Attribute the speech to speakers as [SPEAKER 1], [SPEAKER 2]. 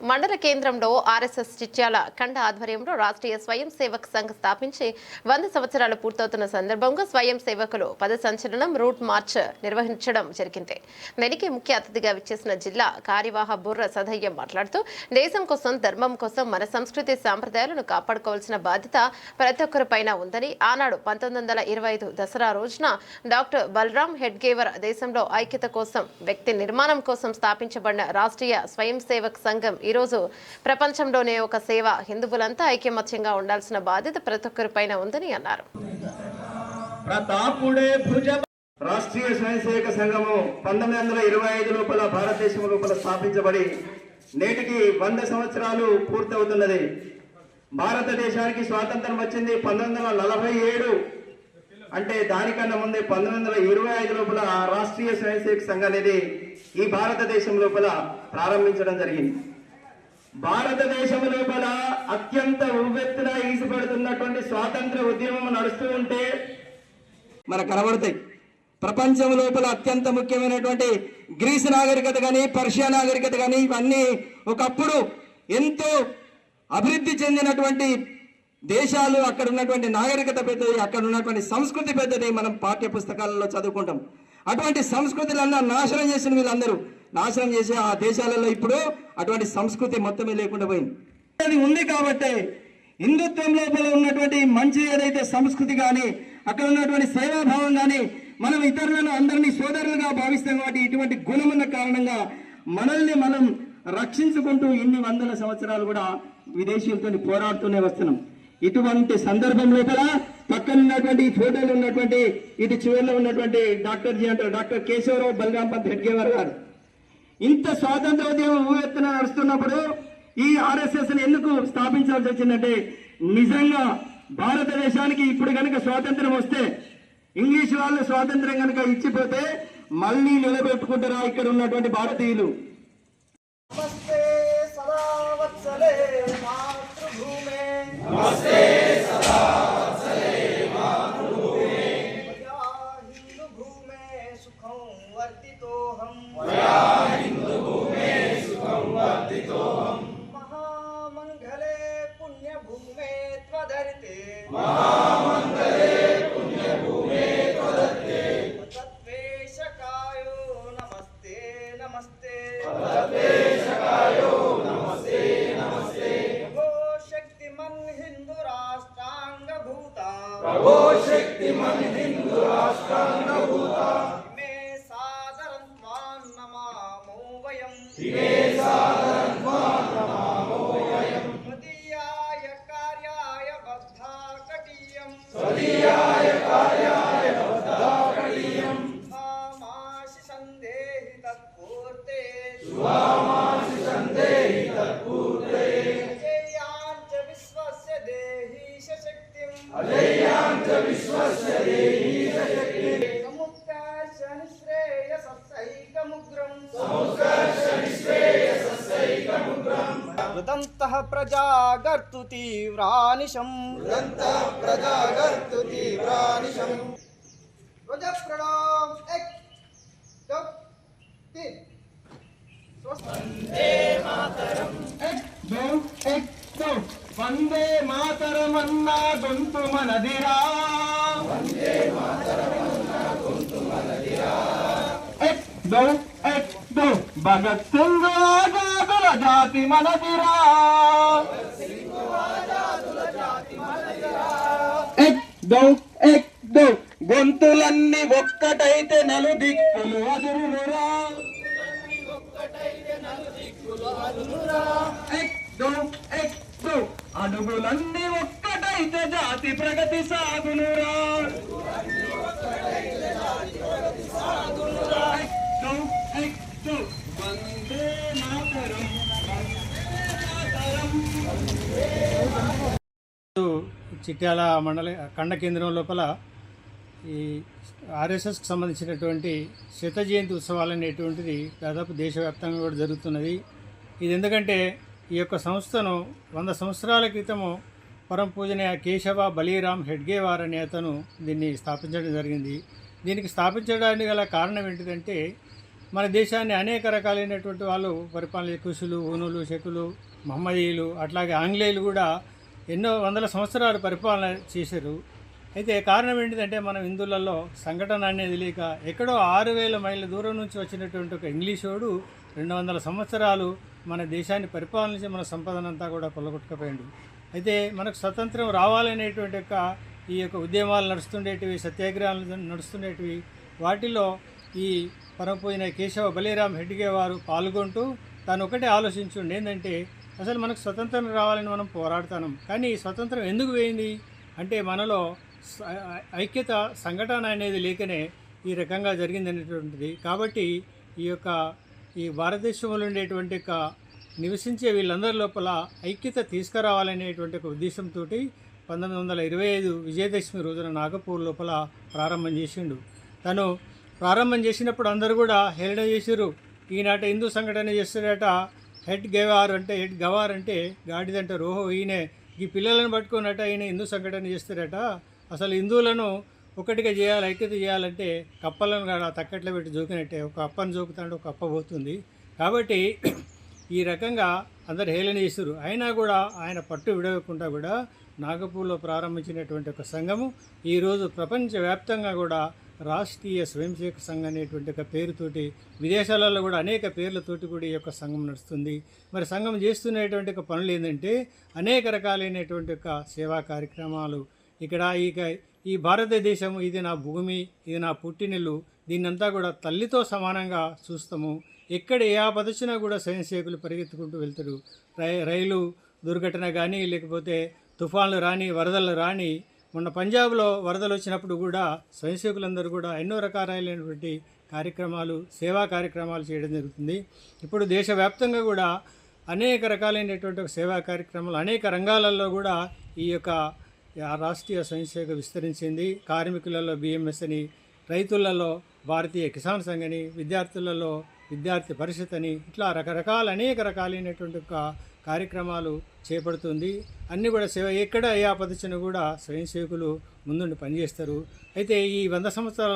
[SPEAKER 1] మండల కేంద్రంలో ఆర్ఎస్ఎస్ చిట్యాల ఖండ ఆధ్వర్యంలో రాష్ట్రీయ స్వయం సేవక్ సంఘ్ స్థాపించి వంద సంవత్సరాలు పూర్తవుతున్న సందర్భంగా స్వయం సేవకులు పద సంచలనం రూట్ మార్చ్ నిర్వహించడం జరిగింది. నెలికి ముఖ్య అతిథిగా విచ్చేసిన జిల్లా కార్యవాహ బుర్ర సదయ్య మాట్లాడుతూ దేశం కోసం ధర్మం కోసం మన సంస్కృతి సాంప్రదాయాలను కాపాడుకోవాల్సిన బాధ్యత ప్రతి ఒక్కరిపైన ఉందని ఆనాడు పంతొమ్మిది వందల ఇరవై ఐదు దసరా రోజున డాక్టర్ బలరాం హెడ్గేవర్ దేశంలో ఐక్యత కోసం వ్యక్తి నిర్మాణం కోసం స్థాపించబడిన రాష్ట్రీయ స్వయం సేవక్ సంఘం ఈరోజు ప్రపంచంలోనే ఒక సేవ హిందువులంతా ఐకమత్యంగా ఉండాల్సిన బాధ్యత ప్రతి ఒక్కరిపైన ఉందని అన్నారు.
[SPEAKER 2] ప్రతాపుడే భుజ రాష్ట్రీయ స్వయం సేవక సంఘము పంతొమ్మిది వందల ఇరవై ఐదు లోపల భారతదేశం లోపల స్థాపించబడి నేటికి వంద సంవత్సరాలు పూర్తవుతున్నది. భారతదేశానికి స్వాతంత్రం వచ్చింది పంతొమ్మిది వందల నలభై ఏడు. అంటే దానికన్నా ముందే పంతొమ్మిది వందల ఇరవై ఐదు లోపల రాష్ట్రీయ స్వయం సేవక సంఘం అనేది ఈ భారతదేశం లోపల ప్రారంభించడం జరిగింది. భారతదేశం లోపల అత్యంత ఉవ్వెత్తున ఈసిపడుతున్నటువంటి స్వాతంత్ర ఉద్యమం నడుస్తూ ఉంటే మనకు కనబడతాయి. ప్రపంచం లోపల అత్యంత ముఖ్యమైనటువంటి గ్రీస్ నాగరికత కానీ పర్షియా నాగరికత కానీ ఇవన్నీ ఒకప్పుడు ఎంతో అభివృద్ధి చెందినటువంటి దేశాలు అక్కడ ఉన్నటువంటి నాగరికత పెద్దది అక్కడ ఉన్నటువంటి సంస్కృతి పెద్దది మనం పాఠ్య పుస్తకాలలో చదువుకుంటాం. అటువంటి సంస్కృతులన్నా నాశనం చేసిన వీళ్ళందరూ నాశనం చేసే ఆ దేశాలలో ఇప్పుడు అటువంటి సంస్కృతి మొత్తమే లేకుండా పోయింది. అది ఉంది కాబట్టి హిందుత్వం లోపల ఉన్నటువంటి మంచి ఏదైతే సంస్కృతి కానీ అక్కడ ఉన్నటువంటి సేవాభావం కానీ మనం ఇతరులను అందరినీ సోదరులుగా భావిస్తాం కాబట్టి ఇటువంటి గుణమున్న కారణంగా మనల్ని మనం రక్షించుకుంటూ ఇన్ని వందల సంవత్సరాలు కూడా విదేశీయులతో పోరాడుతూనే వస్తున్నాం. ఇటువంటి సందర్భం లోపల పక్కన ఉన్నటువంటి ఈ ఫోటోలు ఉన్నటువంటి ఇటు చివరిలో ఉన్నటువంటి డాక్టర్ జీ అంటారు డాక్టర్ కేశవరావు బలరాం పంత్ హెడ్గేవర్ గారు. ఇంత స్వాతంత్రోద్యమం ఊవెత్తున నడుస్తున్నప్పుడు ఈ ఆర్ఎస్ఎస్ని ఎందుకు స్థాపించాల్సి వచ్చిందంటే నిజంగా భారతదేశానికి ఇప్పుడు కనుక స్వాతంత్రం వస్తే ఇంగ్లీష్ వాళ్ళు స్వాతంత్రం కనుక ఇచ్చిపోతే మళ్ళీ నిలబెట్టుకుంటారా ఇక్కడ ఉన్నటువంటి భారతీయులు?
[SPEAKER 3] నమస్తే. राष्ट्राङ्गभूता इमे सादरं त्वां नमामो वयम् मुदन्तः प्रजागर्तु तीव्रानिशम् मुदन्तः प्रजागर्तु तीव्रानिशम् ध्वज प्रणाम एक दो तीन वंदे मातरम एक दो एक दो वंदे मातरम अन्ना गुंतु मनदिरा वंदे मातरम अन्ना गुंतु मनदिरा एक दो
[SPEAKER 2] एक భగత్ సింగ్ ఆజాదుల జాతి మనదిరా ఎక్ దో ఎక్ గొంతులన్నీ ఒక్కటైతే నలు దిక్కులు అదురురా అడుగులన్నీ ఒక్కటైతే జాతి ప్రగతి సాగునురా.
[SPEAKER 4] చిట్యాల మండల ఖండ కేంద్రం లోపల ఈ ఆర్ఎస్ఎస్కి సంబంధించినటువంటి శత జయంతి ఉత్సవాలు అనేటువంటిది దాదాపు దేశవ్యాప్తంగా కూడా జరుగుతున్నది. ఇది ఎందుకంటే ఈ యొక్క సంస్థను వంద సంవత్సరాల క్రితము పరం పూజనీయ కేశవ బలీరామ్ హెడ్గేవార్ అనే అతను దీన్ని స్థాపించడం జరిగింది. దీనికి స్థాపించడానికి గల కారణం ఏంటిదంటే మన దేశాన్ని అనేక రకాలైనటువంటి వాళ్ళు పరిపాలన కుషులు ఊనులు శకులు మహమ్మదీయులు అట్లాగే ఆంగ్లేయులు కూడా ఎన్నో వందల సంవత్సరాలు పరిపాలన చేశారు. అయితే కారణం ఏంటిదంటే మనం హిందువులలో సంఘటన అనేది లేక ఎక్కడో ఆరు వేల మైళ్ళ దూరం నుంచి వచ్చినటువంటి ఒక ఇంగ్లీషోడు రెండు వందల సంవత్సరాలు మన దేశాన్ని పరిపాలించి మన సంపదనంతా కూడా కొల్లగొట్టుకుపోయాడు అయితే మనకు స్వతంత్రం రావాలనేటువంటి యొక్క ఈ యొక్క ఉద్యమాలు నడుస్తుండేటివి సత్యాగ్రహాలు నడుస్తుండేటివి వాటిలో ఈ పరమపోయిన కేశవ బలిరామ్ హెడ్గే వారు పాల్గొంటూ తాను ఒకటే ఆలోచించుండి ఏంటంటే అసలు మనకు స్వతంత్రం రావాలని మనం పోరాడుతాం కానీ ఈ స్వతంత్రం ఎందుకు పోయింది? అంటే మనలో ఐక్యత సంఘటన అనేది లేకనే ఈ రకంగా జరిగింది అనేటువంటిది కాబట్టి ఈ యొక్క ఈ భారతదేశంలో ఉండేటువంటి యొక్క నివసించే వీళ్ళందరి లోపల ఐక్యత తీసుకురావాలనేటువంటి ఒక ఉద్దేశంతో పంతొమ్మిది వందల ఇరవై ఐదు విజయదశమి రోజున నాగపూర్ లోపల ప్రారంభం చేసిండు. తను ప్రారంభం చేసినప్పుడు అందరూ కూడా హేళన చేసిరు ఈనాట హిందూ సంఘటన చేస్తాడట హెడ్ గవార్ అంటే హెడ్ గవార్ అంటే గాడిదంట రోహో ఈయనే. ఈ పిల్లలను పట్టుకున్నట్ట ఈయన హిందూ సంఘటన చేస్తారట. అసలు హిందువులను ఒకటిగా చేయాలి ఐక్యత చేయాలంటే కప్పలను కూడా తక్కట్లో పెట్టి జోకినట్టే. ఒక అప్పని జోకుతాడు ఒక అప్ప పోతుంది. కాబట్టి ఈ రకంగా అందరు హేళన చేస్తారు అయినా కూడా ఆయన పట్టు విడవకుండా కూడా నాగపూర్లో ప్రారంభించినటువంటి ఒక సంఘము ఈరోజు ప్రపంచవ్యాప్తంగా కూడా రాష్ట్రీయ స్వయంసేవక సంఘం అనేటువంటి ఒక పేరుతోటి విదేశాలలో కూడా అనేక పేర్లతోటి కూడా ఈ యొక్క సంఘం నడుస్తుంది. మరి సంఘం చేస్తున్నటువంటి ఒక పనులు ఏంటంటే అనేక రకాలైనటువంటి ఒక సేవా కార్యక్రమాలు. ఇక్కడ ఇక ఈ భారతదేశం ఇది నా భూమి ఇది నా పుట్టినిల్లు దీన్నంతా కూడా తల్లితో సమానంగా చూస్తాము. ఎక్కడ ఏ ఆపదచ్చినా కూడా స్వయంసేవకులు పరిగెత్తుకుంటూ వెళ్తారు. రై రైలు దుర్ఘటన కానీ లేకపోతే తుఫాన్లు రాని వరదలు రాని మొన్న పంజాబ్లో వరదలు వచ్చినప్పుడు కూడా స్వయంసేవకులందరూ కూడా ఎన్నో రకాలైనటువంటి కార్యక్రమాలు సేవా కార్యక్రమాలు చేయడం జరుగుతుంది. ఇప్పుడు దేశవ్యాప్తంగా కూడా అనేక రకాలైనటువంటి సేవా కార్యక్రమాలు అనేక రంగాలలో కూడా ఈ యొక్క రాష్ట్రీయ స్వయంసేవక విస్తరించింది. కార్మికులలో బిఎంఎస్ అని రైతులలో భారతీయ కిసాన్ సంఘ్ అని విద్యార్థులలో విద్యార్థి పరిషత్ అని ఇట్లా రకరకాల అనేక రకాలైనటువంటి కార్యక్రమాలు చేపడుతుంది. అన్నీ కూడా సేవ ఎక్కడ ఏ ఆపద కూడా స్వయం సేవకులు ముందుండి పనిచేస్తారు. అయితే ఈ వంద సంవత్సరాల